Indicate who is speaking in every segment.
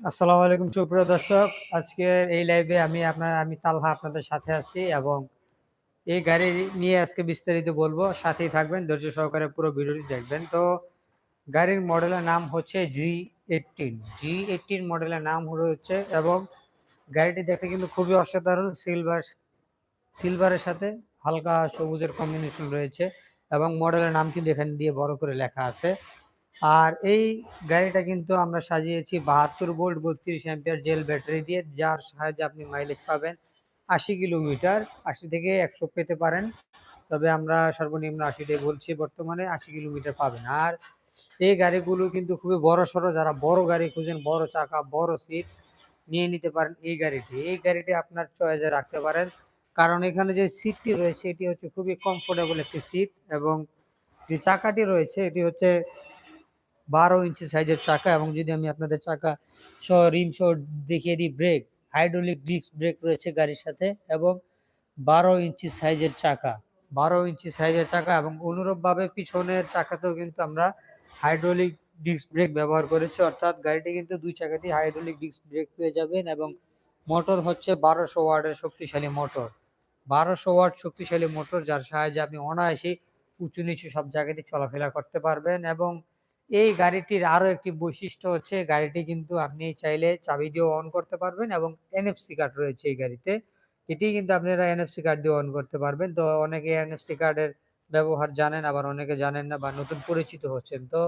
Speaker 1: আসসালামু আলাইকুম, সুপ্রিয় দর্শক। আজকের এই লাইভে আমি আপনার, আমি তালহা আপনাদের সাথে আছি এবং এই গাড়ি নিয়ে আজকে বিস্তারিত বলব। সাথেই থাকবেন, ধৈর্য সহকারে পুরো ভিডিওটি দেখবেন। তো গাড়ির মডেলের নাম হচ্ছে জি এইটিন জি এইটিন মডেলের নাম হচ্ছে এবং গাড়িটি দেখতে কিন্তু খুবই অসাধারণ সিলভার সিলভারের সাথে হালকা সবুজের কম্বিনেশন রয়েছে এবং মডেলের নাম কিন্তু এখানে দিয়ে বড় করে লেখা আছে। আর এই গাড়িটা কিন্তু আমরা সাজিয়েছি বাহাত্তর ভোল্ট বত্রিশ অ্যাম্পিয়ার জেল ব্যাটারি দিয়ে, যার সাহায্যে আপনি মাইলেজ পাবেন আশি কিলোমিটার। আশি থেকে একশো পেতে পারেন। তবে আমরা সর্বনিম্ন আশিটাই বলছি বর্তমানে, আশি কিলোমিটার পাবেন। আর এই গাড়িগুলো কিন্তু খুবই বড় সড়ো, যারা বড় গাড়ি খুঁজেন, বড় চাকা, বড় সিট নিয়ে নিতে পারেন এই গাড়িটি। এই গাড়িটি আপনার চয়েসে রাখতে পারেন। কারণ এখানে যে সিটটি রয়েছে, এটি হচ্ছে খুবই কমফোর্টেবল একটি সিট এবং যে চাকাটি রয়েছে, এটি হচ্ছে বারো ইঞ্চি সাইজের চাকা এবং যদি আমি আপনাদের চাকা সহ রিম সহ দেখিয়ে দিই ব্রেক হাইড্রোলিক ডিস্ক ব্রেক রয়েছে গাড়ির সাথে এবং বারো ইঞ্চি সাইজের চাকা। বারো ইঞ্চি সাইজের চাকা এবং অনুরূপভাবে পিছনের চাকাতেও কিন্তু আমরা হাইড্রোলিক ডিস্ক ব্রেক ব্যবহার করেছি। অর্থাৎ গাড়িটি কিন্তু দুই চাকাতেই হাইড্রোলিক ডিস্ক ব্রেক পেয়ে যাবেন এবং মোটর হচ্ছে বারোশো ওয়ার্ডের শক্তিশালী মোটর বারোশো ওয়াট শক্তিশালী মোটর যার সাহায্যে আপনি অনায়াসে উঁচু নিচু সব জায়গাতে চলাফেরা করতে পারবেন এবং এই গাড়িটির আরও একটি বৈশিষ্ট্য হচ্ছে গাড়িটি কিন্তু আপনি চাইলে চাবি দিয়ে অন করতে পারবেন এবং এনএফসি কার্ড রয়েছে এই গাড়িতে। এটি কিন্তু আপনারা এনএফসি কার্ড দিয়ে অন করতে পারবেন। তো অনেকে এনএফসি কার্ডের ব্যবহার জানেন, আবার অনেকে জানেন না বা নতুন পরিচিত হচ্ছেন। তো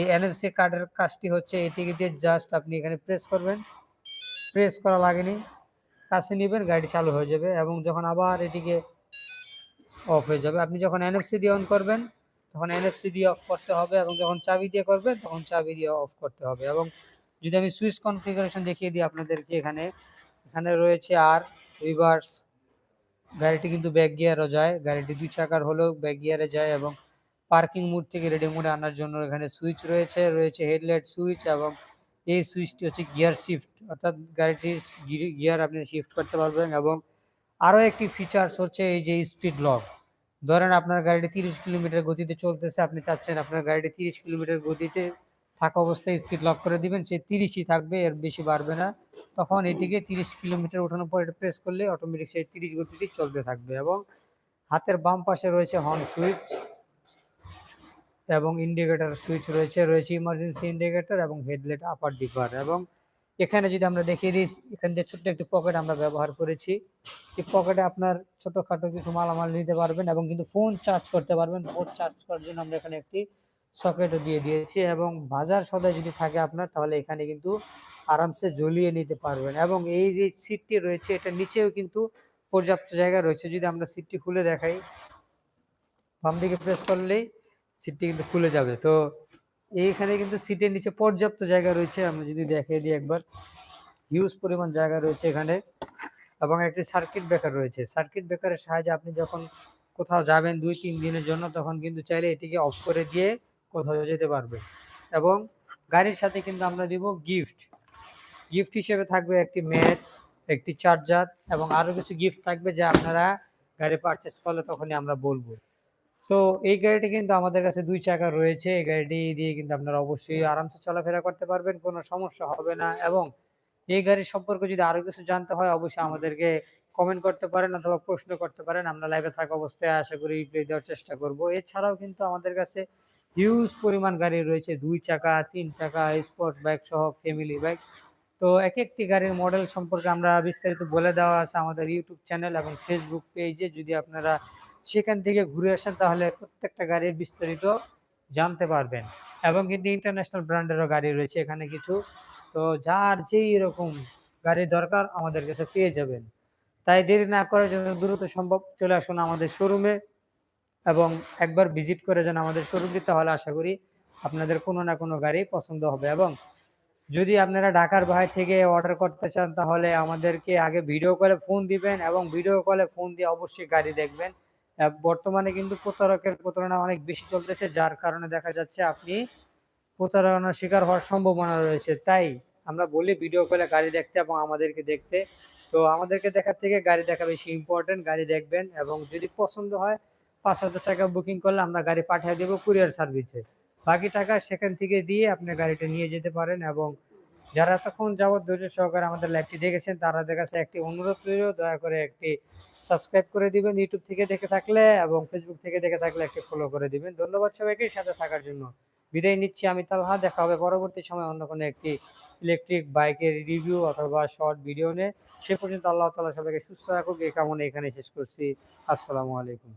Speaker 1: এই এনএফসি কার্ডের কাজটি হচ্ছে এটিকে দিয়ে জাস্ট আপনি এখানে প্রেস করবেন। প্রেস করা লাগেনি। কাছে নেবেন, গাড়ি চালু হয়ে যাবে এবং যখন আবার এটিকে অফ হয়ে যাবে, আপনি যখন এনএফসি দিয়ে অন করবেন তখন এনএফসি দিয়ে অফ করতে হবে এবং যখন চাবি দিয়ে করবেন, তখন চাবি দিয়ে অফ করতে হবে এবং যদি আমি সুইচ কনফিগারেশন দেখিয়ে দিই আপনাদেরকে এখানে এখানে রয়েছে আর রিভার্স গাড়িটি কিন্তু ব্যাক গিয়ারও যায়। গাড়িটি দুই চাকার হলেও ব্যাক গিয়ারে যায় এবং পার্কিং মুড থেকে রেডি মুডে আনার জন্য এখানে সুইচ রয়েছে রয়েছে হেডলাইট সুইচ এবং এই সুইচটি হচ্ছে গিয়ার শিফট অর্থাৎ গাড়িটির গিয়ার আপনি শিফট করতে পারবেন এবং আরও একটি ফিচার্স হচ্ছে এই যে স্পিড লক ধরেন আপনার গাড়িটি তিরিশ কিলোমিটার গতিতে চলতেছে, আপনি চাচ্ছেন আপনার গাড়িটি তিরিশ কিলোমিটার গতিতে থাকা অবস্থায় স্পিড লক করে দিবেন, সে তিরিশই থাকবে, এর বেশি বাড়বে না। তখন এটিকে তিরিশ কিলোমিটার ওঠানোর পর এটা প্রেস করলে অটোমেটিক সেই তিরিশ গতিতে চলতে থাকবে এবং হাতের বাম পাশে রয়েছে হর্ন সুইচ এবং ইন্ডিকেটর সুইচ রয়েছে রয়েছে ইমার্জেন্সি ইন্ডিকেটর এবং হেডলাইট আপার ডিপার এবং এখানে যদি আমরা দেখিয়ে দিই, এখান দিয়ে ছোট্ট একটি পকেট আমরা ব্যবহার করেছি। এই পকেটে আপনার ছোটোখাটো কিছু মালামাল নিতে পারবেন এবং কিন্তু ফোন চার্জ করতে পারবেন। ফোন চার্জ করার জন্য আমরা এখানে একটি সকেটও দিয়ে দিয়েছি এবং বাজার সদায় যদি থাকে আপনার, তাহলে এখানে কিন্তু আরামসে জ্বলিয়ে নিতে পারবেন এবং এই যে সিটটি রয়েছে, এটা নিচেও কিন্তু পর্যাপ্ত জায়গা রয়েছে। যদি আমরা সিটটি খুলে দেখাই বাম দিকে প্রেস করলেই সিটটি কিন্তু খুলে যাবে। তো এইখানে কিন্তু সিটের নিচে পর্যাপ্ত জায়গা রয়েছে, আমরা যদি দেখিয়ে দিই একবার। হিউজ পরিমাণ জায়গা রয়েছে এখানে। এবং একটি সার্কিট ব্রেকার রয়েছে। সার্কিট ব্রেকারের সাহায্যে আপনি যখন কোথাও যাবেন দুই তিন দিনের জন্য, তখন কিন্তু চাইলে এটিকে অফ করে দিয়ে কোথাও যেতে পারবে এবং গাড়ির সাথে কিন্তু আমরা দিব গিফট গিফট হিসেবে থাকবে একটি ম্যাট একটি চার্জার এবং আরও কিছু গিফট থাকবে যা আপনারা গাড়ি পারচেস করলে তখনই আমরা বলব। তো এই গাড়িটি কিন্তু আমাদের কাছে দুই চাকা রয়েছে। এই গাড়িটি দিয়ে কিন্তু আপনারা অবশ্যই আরামসে চলাফেরা করতে পারবেন, কোনো সমস্যা হবে না। এবং এই গাড়ির সম্পর্কে যদি আরও কিছু জানতে হয়, অবশ্যই আমাদেরকে কমেন্ট করতে পারেন অথবা প্রশ্ন করতে পারেন। আমরা লাইভে থাকা অবস্থায় আশা করি রিপ্লাই দেওয়ার চেষ্টা করব। এছাড়াও কিন্তু আমাদের কাছে হিউজ পরিমাণ গাড়ি রয়েছে, দুই চাকা, তিন চাকা স্পোর্টস বাইক সহ ফ্যামিলি বাইক তো এক একটি গাড়ির মডেল সম্পর্কে আমরা বিস্তারিত বলে দেওয়া আছে আমাদের ইউটিউব চ্যানেল এবং ফেসবুক পেজে যদি আপনারা সেখান থেকে ঘুরে আসেন, তাহলে প্রত্যেকটা গাড়ির বিস্তারিত জানতে পারবেন। এবং কিন্তু ইন্টারন্যাশনাল ব্র্যান্ডেরও গাড়ি রয়েছে এখানে কিছু। তো যার যেই রকম গাড়ি দরকার আমাদের কাছে পেয়ে যাবেন। তাই দেরি না করে যেন দ্রুত সম্ভব চলে আসুন আমাদের শোরুমে এবং একবার ভিজিট করে যান আমাদের শোরুমটি তাহলে আশা করি আপনাদের কোনো না কোনো গাড়ি পছন্দ হবে। এবং যদি আপনারা ঢাকার বাইরে থেকে অর্ডার করতে চান, তাহলে আমাদেরকে আগে ভিডিও কলে ফোন দিবেন এবং ভিডিও কলে ফোন দিয়ে অবশ্যই গাড়ি দেখবেন। বর্তমানে কিন্তু প্রতারকের প্রতারণা অনেক বেশি চলতেছে, যার কারণে দেখা যাচ্ছে আপনি প্রতারণার শিকার হওয়ার সম্ভাবনা রয়েছে। তাই আমরা বলি ভিডিও কলে গাড়ি দেখতে এবং আমাদেরকে দেখতে। তো আমাদেরকে দেখার থেকে গাড়ি দেখা বেশি ইম্পর্টেন্ট গাড়ি দেখবেন এবং যদি পছন্দ হয়, পাঁচ হাজার টাকা বুকিং করলে আমরা গাড়ি পাঠিয়ে দেবো কুরিয়ার সার্ভিসে। বাকি টাকা সেখান থেকে দিয়ে আপনি গাড়িটা নিয়ে যেতে পারেন এবং যারা এতক্ষণ যাবৎ ধৈর্য সহকারে আমাদের লাইভটি দেখেছেন তাদের কাছে একটি অনুরোধ রইল, দয়া করে একটি সাবস্ক্রাইব করে দিবেন ইউটিউব থেকে দেখে থাকলে এবং ফেসবুক থেকে দেখে থাকলে একটি ফলো করে দিবেন। ধন্যবাদ সবাইকে, সাথে থাকার জন্য বিদায় নিচ্ছি আমি তালহা, দেখা হবে পরবর্তী সময় অন্য কোনো একটি ইলেকট্রিক বাইকের রিভিউ অথবা শর্ট ভিডিও নিয়ে। সে পর্যন্ত আল্লাহ তালা সবাইকে সুস্থ রাখুক, এই কামনা এখানে শেষ করছি। আসসালামু আলাইকুম।